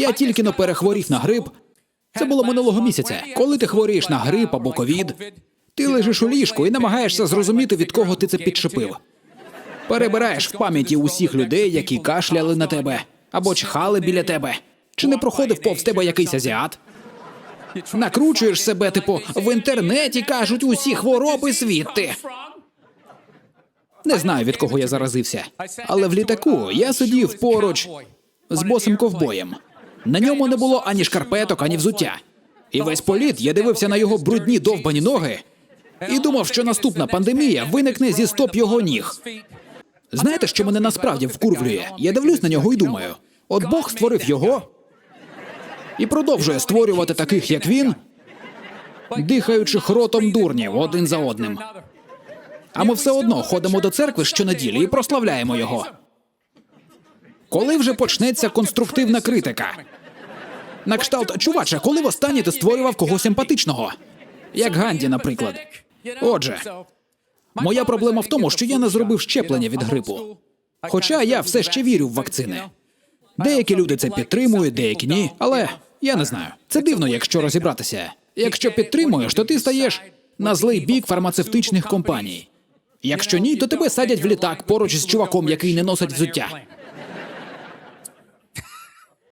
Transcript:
Я тільки но перехворів на грип. Це було минулого місяця. Коли ти хворієш на грип або ковід, ти лежиш у ліжку і намагаєшся зрозуміти, від кого ти це підшипив. Перебираєш в пам'яті усіх людей, які кашляли на тебе або чхали біля тебе. Чи не проходив повз тебе якийсь азіат? Накручуєш себе, типу, в інтернеті кажуть усі хвороби звідти. Не знаю, від кого я заразився, але в літаку я сидів поруч з босим ковбоєм. На ньому не було ані шкарпеток, ані взуття. І весь політ я дивився на його брудні довбані ноги і думав, що наступна пандемія виникне зі стоп його ніг. Знаєте, що мене насправді вкурвлює? Я дивлюсь на нього і думаю: от Бог створив його і продовжує створювати таких, як він, дихаючих ротом дурнів один за одним. А ми все одно ходимо до церкви щонеділі і прославляємо його. Коли вже почнеться конструктивна критика? На кшталт, чуваче, коли востаннє ти створював когось емпатичного? Як Ганді, наприклад. Отже, моя проблема в тому, що я не зробив щеплення від грипу. Хоча я все ще вірю в вакцини. Деякі люди це підтримують, деякі ні. Але я не знаю. Це дивно, якщо розібратися. Якщо підтримуєш, то ти стаєш на злий бік фармацевтичних компаній. Якщо ні, то тебе садять в літак поруч з чуваком, який не носить взуття.